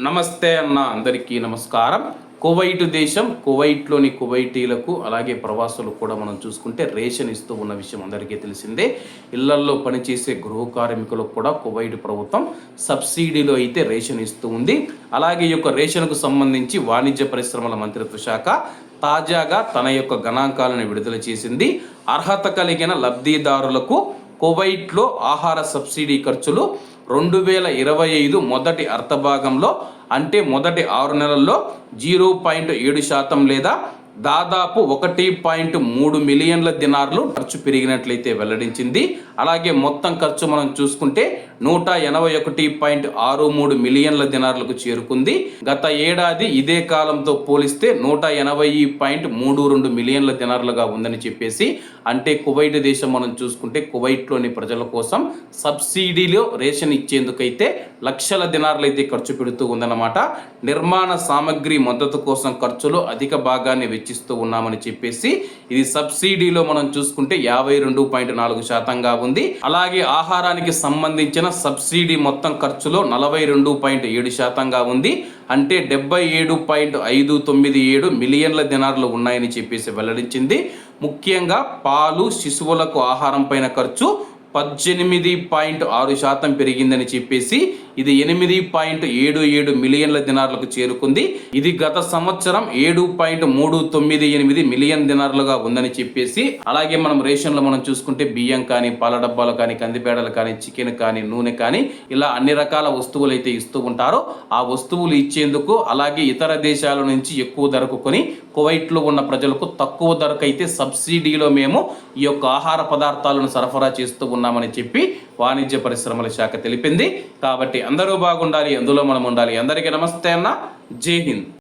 నమస్తే అన్న అందరికీ నమస్కారం. కువైట్ దేశం కువైట్లోని కువైటీలకు అలాగే ప్రవాసులకు కూడా మనం చూసుకుంటే రేషన్ ఇస్తూ ఉన్న విషయం అందరికీ తెలిసిందే. ఇళ్ళల్లో పనిచేసే గృహ కార్మికులకు కూడా కువైట్ ప్రభుత్వం సబ్సిడీలో అయితే రేషన్ ఇస్తూ ఉంది. అలాగే ఈ యొక్క రేషన్కు సంబంధించి వాణిజ్య పరిశ్రమల మంత్రిత్వ శాఖ తాజాగా తన యొక్క గణాంకాలను విడుదల చేసింది. అర్హత కలిగిన లబ్ధిదారులకు కువైట్లో ఆహార సబ్సిడీ ఖర్చులు రెండు వేల ఇరవై ఐదు మొదటి అర్ధభాగంలో అంటే మొదటి ఆరు నెలల్లో జీరో పాయింట్ ఏడు శాతం లేదా దాదాపు ఒకటి పాయింట్ మూడు మిలియన్ల దినార్లు ఖర్చు పెరిగినట్లయితే వెల్లడించింది. అలాగే మొత్తం ఖర్చు మనం చూసుకుంటే నూట ఎనభై ఒకటి పాయింట్ ఆరు మూడు మిలియన్ల దినార్లకు చేరుకుంది. గత ఏడాది ఇదే కాలంతో పోలిస్తే నూట ఎనభై పాయింట్ మూడు రెండు మిలియన్ల దినార్లుగా ఉందని చెప్పేసి అంటే కువైట్ దేశం మనం చూసుకుంటే కువైట్లోని ప్రజల కోసం సబ్సిడీలో రేషన్ ఇచ్చేందుకైతే లక్షల దినార్లు అయితే ఖర్చు పెడుతూ ఉందన్నమాట. నిర్మాణ సామగ్రి మద్దతు కోసం ఖర్చులో అధిక భాగాన్ని వెచ్చిస్తూ ఉన్నామని చెప్పేసి ఇది సబ్సిడీలో మనం చూసుకుంటే యాభై రెండు పాయింట్ నాలుగు శాతంగా ఉంది. అలాగే ఆహారానికి సంబంధించిన సబ్సిడీ మొత్తం ఖర్చులో నలభై రెండు పాయింట్ ఏడు శాతంగా ఉంది. అంటే డెబ్బై ఏడు పాయింట్ ఐదు తొమ్మిది ఏడు మిలియన్ల దినార్లు ఉన్నాయని చెప్పేసి వెల్లడించింది. ముఖ్యంగా పాలు శిశువులకు ఆహారం పైన ఖర్చు పద్దెనిమిది పాయింట్ ఆరు శాతం పెరిగిందని చెప్పేసి ఇది ఎనిమిది పాయింట్ ఏడు ఏడు మిలియన్ల దినార్లకు చేరుకుంది. ఇది గత సంవత్సరం ఏడు పాయింట్ మూడు తొమ్మిది ఎనిమిది మిలియన్ దినార్లుగా ఉందని చెప్పేసి అలాగే మనం రేషన్లో మనం చూసుకుంటే బియ్యం కానీ పాల డబ్బాలు కానీ కందిపేడలు కానీ చికెన్ కానీ నూనె కానీ ఇలా అన్ని రకాల వస్తువులు అయితే ఇస్తూ ఉంటారో. ఆ వస్తువులు ఇచ్చేందుకు అలాగే ఇతర దేశాల నుంచి ఎక్కువ ధరకు కొని కువైట్లో ఉన్న ప్రజలకు తక్కువ ధరకు అయితే సబ్సిడీలో మేము ఈ యొక్క ఆహార పదార్థాలను సరఫరా చేస్తూ ఉన్నామని చెప్పి వాణిజ్య పరిశ్రమల శాఖ తెలిపింది. కాబట్టి అందరూ బాగుండాలి అందులో మనం ఉండాలి. అందరికీ నమస్తే అన్న. జై హింద్.